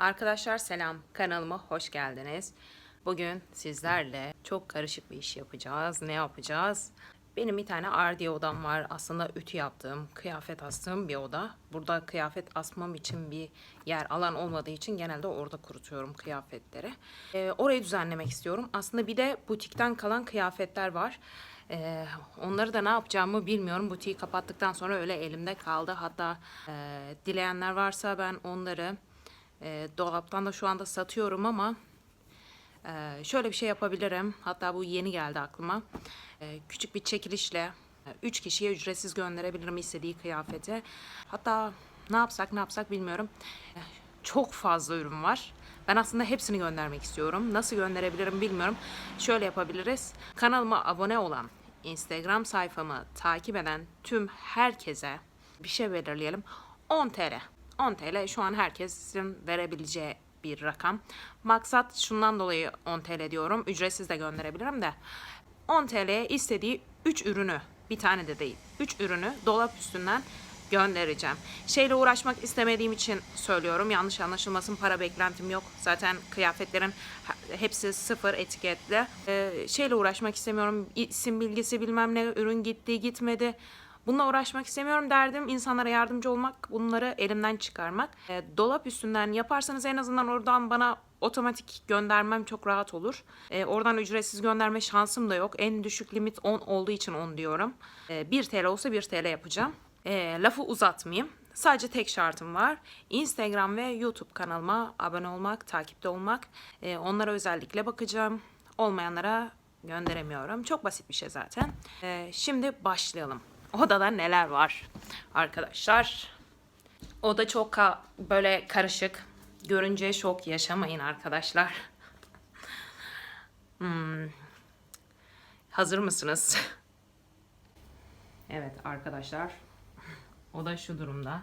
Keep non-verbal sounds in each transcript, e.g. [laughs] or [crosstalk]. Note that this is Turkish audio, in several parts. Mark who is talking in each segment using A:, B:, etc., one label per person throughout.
A: Arkadaşlar selam, kanalıma hoş geldiniz. Bugün sizlerle çok karışık bir iş yapacağız. Ne yapacağız? Benim bir tane ardiye odam var. Aslında ütü yaptığım, kıyafet astığım bir oda. Burada kıyafet asmam için bir yer, alan olmadığı için genelde orada kurutuyorum kıyafetleri. Ee, orayı düzenlemek istiyorum. Aslında bir de butikten kalan kıyafetler var. Ee, onları da ne yapacağımı bilmiyorum. Butiği kapattıktan sonra öyle elimde kaldı. Hatta e, dileyenler varsa ben onları e, dolaptan da şu anda satıyorum ama e, şöyle bir şey yapabilirim. Hatta bu yeni geldi aklıma. E, küçük bir çekilişle 3 kişiye ücretsiz gönderebilirim istediği kıyafeti. Hatta ne yapsak ne yapsak bilmiyorum. E, Çok fazla ürün var. Ben aslında hepsini göndermek istiyorum. Nasıl gönderebilirim bilmiyorum. Şöyle yapabiliriz. Kanalıma abone olan, Instagram sayfamı takip eden tüm herkese bir şey belirleyelim. 10 TL. 10 TL şu an herkesin verebileceği bir rakam. Maksat şundan dolayı 10 TL diyorum. Ücretsiz de gönderebilirim de. 10 TL'ye istediği 3 ürünü, bir tane de değil, 3 ürünü dolap üstünden göndereceğim. Şeyle uğraşmak istemediğim için söylüyorum. Yanlış anlaşılmasın para beklentim yok. Zaten kıyafetlerin hepsi sıfır etiketli. Ee, şeyle uğraşmak istemiyorum. İsim bilgisi bilmem ne, ürün gitti gitmedi. Bununla uğraşmak istemiyorum derdim. İnsanlara yardımcı olmak, bunları elimden çıkarmak. E, dolap üstünden yaparsanız en azından oradan bana otomatik göndermem çok rahat olur. E, oradan ücretsiz gönderme şansım da yok. En düşük limit 10 olduğu için 10 diyorum. E, 1 TL olsa 1 TL yapacağım. E, lafı uzatmayayım. Sadece tek şartım var. Instagram ve YouTube kanalıma abone olmak, takipte olmak. E, onlara özellikle bakacağım. Olmayanlara gönderemiyorum. Çok basit bir şey zaten. E, şimdi başlayalım. Odada neler var arkadaşlar? Oda çok ka- böyle karışık. Görünce şok yaşamayın arkadaşlar. Hmm. Hazır mısınız? evet arkadaşlar. Oda şu durumda.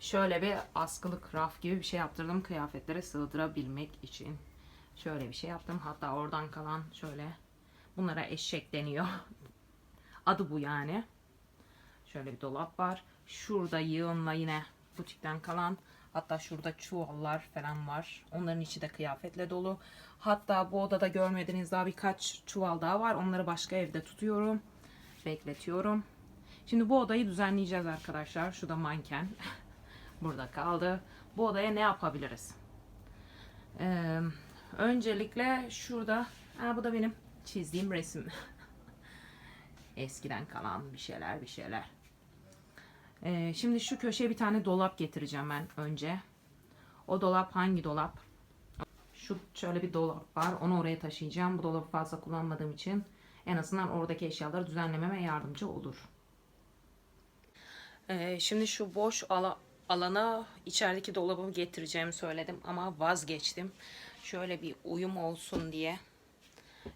A: Şöyle bir askılık raf gibi bir şey yaptırdım kıyafetlere sığdırabilmek için. Şöyle bir şey yaptım. Hatta oradan kalan şöyle bunlara eşek deniyor. [laughs] Adı bu yani. Şöyle bir dolap var. Şurada yığınla yine butikten kalan hatta şurada çuvallar falan var. Onların içi de kıyafetle dolu. Hatta bu odada görmediğiniz daha birkaç çuval daha var. Onları başka evde tutuyorum. Bekletiyorum. Şimdi bu odayı düzenleyeceğiz arkadaşlar. Şu da manken. [laughs] Burada kaldı. Bu odaya ne yapabiliriz? Ee, öncelikle şurada ha, bu da benim çizdiğim resim. [laughs] Eskiden kalan bir şeyler bir şeyler. Ee, şimdi şu köşeye bir tane dolap getireceğim ben önce. O dolap hangi dolap? Şu şöyle bir dolap var. Onu oraya taşıyacağım. Bu dolabı fazla kullanmadığım için en azından oradaki eşyaları düzenlememe yardımcı olur. Ee, şimdi şu boş ala- alana içerideki dolabımı getireceğimi söyledim ama vazgeçtim. Şöyle bir uyum olsun diye.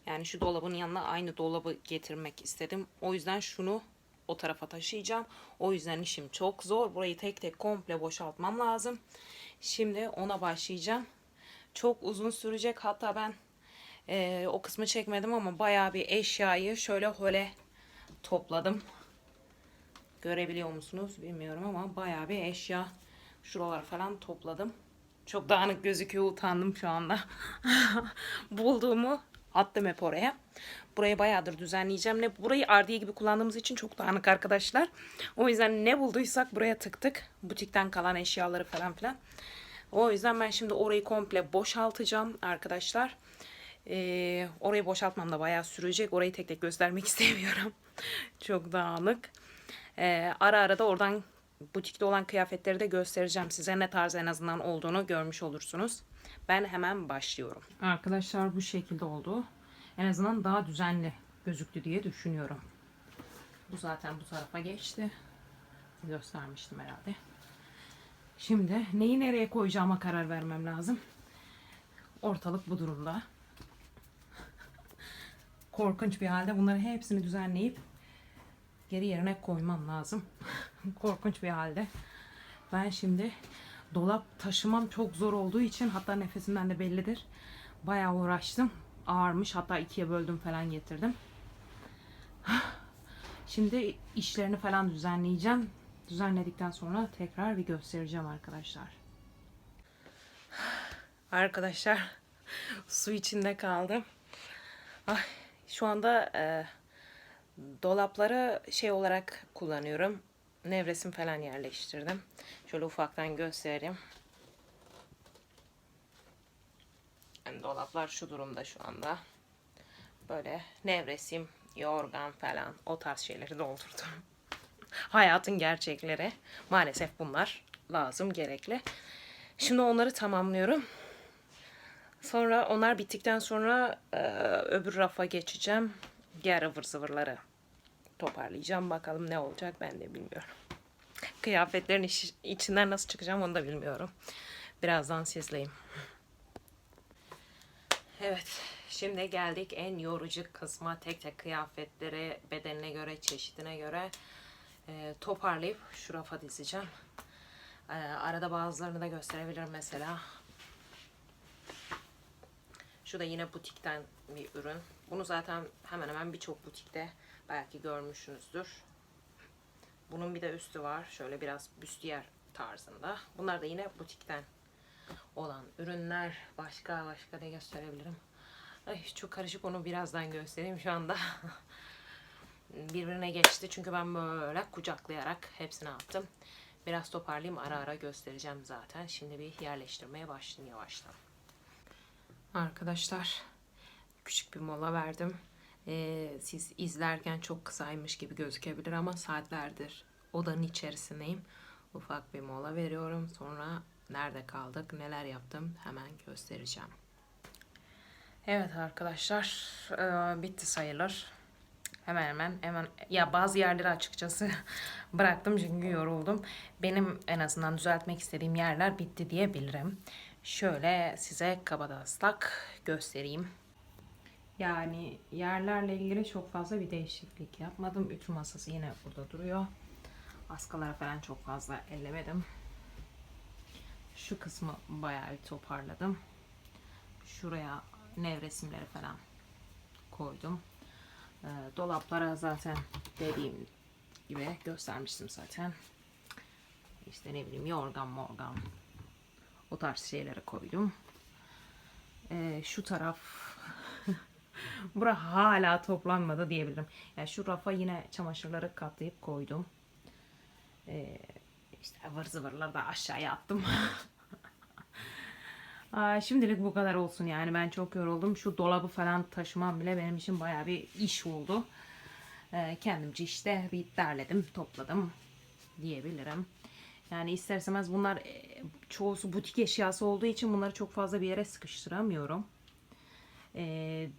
A: Yani şu dolabın yanına aynı dolabı getirmek istedim. O yüzden şunu o tarafa taşıyacağım. O yüzden işim çok zor. Burayı tek tek komple boşaltmam lazım. Şimdi ona başlayacağım. Çok uzun sürecek. Hatta ben eee, o kısmı çekmedim ama bayağı bir eşyayı şöyle böyle topladım. Görebiliyor musunuz bilmiyorum ama bayağı bir eşya şuralar falan topladım. Çok dağınık gözüküyor utandım şu anda. [laughs] Bulduğumu attım hep oraya. Burayı bayağıdır düzenleyeceğim. Ne burayı ardiye gibi kullandığımız için çok dağınık arkadaşlar. O yüzden ne bulduysak buraya tıktık. Butikten kalan eşyaları falan filan. O yüzden ben şimdi orayı komple boşaltacağım arkadaşlar. Ee, orayı boşaltmam da bayağı sürecek. Orayı tek tek göstermek [laughs] istemiyorum. çok dağınık. Ee, ara ara da oradan butikte olan kıyafetleri de göstereceğim size. Ne tarz en azından olduğunu görmüş olursunuz. Ben hemen başlıyorum. Arkadaşlar bu şekilde oldu. En azından daha düzenli gözüktü diye düşünüyorum. Bu zaten bu tarafa geçti. Göstermiştim herhalde. Şimdi neyi nereye koyacağıma karar vermem lazım. Ortalık bu durumda. [laughs] Korkunç bir halde bunları hepsini düzenleyip geri yerine koymam lazım. [laughs] Korkunç bir halde. Ben şimdi dolap taşımam çok zor olduğu için hatta nefesimden de bellidir. Bayağı uğraştım. Ağırmış hatta ikiye böldüm falan getirdim. [sighs] Şimdi işlerini falan düzenleyeceğim. Düzenledikten sonra tekrar bir göstereceğim arkadaşlar. [sighs] Arkadaşlar [laughs] su içinde kaldım. Ay, şu anda e, dolapları şey olarak kullanıyorum. Nevresim falan yerleştirdim. Şöyle ufaktan göstereyim. Yani dolaplar şu durumda şu anda. Böyle nevresim, yorgan falan o tarz şeyleri doldurdum. [laughs] Hayatın gerçekleri. Maalesef bunlar lazım, gerekli. Şimdi onları tamamlıyorum. Sonra onlar bittikten sonra e, öbür rafa geçeceğim. Diğer ıvır zıvırları toparlayacağım. Bakalım ne olacak ben de bilmiyorum. Kıyafetlerin iş- içinden nasıl çıkacağım onu da bilmiyorum. Birazdan sizleyim. Evet, şimdi geldik en yorucu kısma. Tek tek kıyafetleri bedenine göre, çeşidine göre e, toparlayıp şu rafa dizeceğim. E, arada bazılarını da gösterebilirim mesela. Şu da yine butikten bir ürün. Bunu zaten hemen hemen birçok butikte belki görmüşsünüzdür. Bunun bir de üstü var. Şöyle biraz büstiyer tarzında. Bunlar da yine butikten olan ürünler. Başka başka ne gösterebilirim? Ay çok karışık onu birazdan göstereyim şu anda. [laughs] Birbirine geçti çünkü ben böyle kucaklayarak hepsini attım. Biraz toparlayayım ara ara göstereceğim zaten. Şimdi bir yerleştirmeye başlayayım yavaştan. Arkadaşlar küçük bir mola verdim. Ee, siz izlerken çok kısaymış gibi gözükebilir ama saatlerdir odanın içerisindeyim. Ufak bir mola veriyorum. Sonra nerede kaldık, neler yaptım hemen göstereceğim. Evet arkadaşlar eee, bitti sayılır. Hemen hemen hemen ya bazı yerleri açıkçası [laughs] bıraktım çünkü yoruldum. Benim en azından düzeltmek istediğim yerler bitti diyebilirim. Şöyle size kabataslak göstereyim. Yani yerlerle ilgili çok fazla bir değişiklik yapmadım. Ütü masası yine burada duruyor. Askalara falan çok fazla ellemedim. Şu kısmı bayağı bir toparladım. Şuraya nevresimleri falan koydum. Ee, dolaplara zaten dediğim gibi göstermiştim zaten. İşte ne bileyim yorgan morgan o tarz şeyleri koydum. Ee, şu taraf bura hala toplanmadı diyebilirim. Yani şu rafa yine çamaşırları katlayıp koydum. Ee, işte ıvır zıvırları da aşağıya attım. [laughs] Aa, şimdilik bu kadar olsun yani ben çok yoruldum. Şu dolabı falan taşımam bile benim için bayağı bir iş oldu. Ee, kendimce işte bir derledim, topladım diyebilirim. Yani ister bunlar e, çoğusu butik eşyası olduğu için bunları çok fazla bir yere sıkıştıramıyorum. Ee,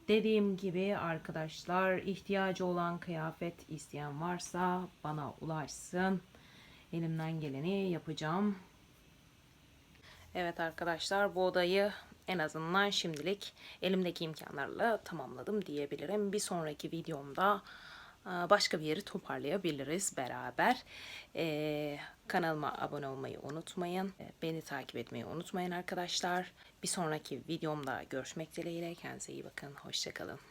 A: dediğim gibi arkadaşlar ihtiyacı olan kıyafet isteyen varsa bana ulaşsın. Elimden geleni yapacağım. Evet arkadaşlar bu odayı en azından şimdilik elimdeki imkanlarla tamamladım diyebilirim. Bir sonraki videomda başka bir yeri toparlayabiliriz beraber. Ee, kanalıma abone olmayı unutmayın. Ee, Beni takip etmeyi unutmayın arkadaşlar. Bir sonraki videomda görüşmek dileğiyle. Kendinize iyi bakın. Hoşçakalın.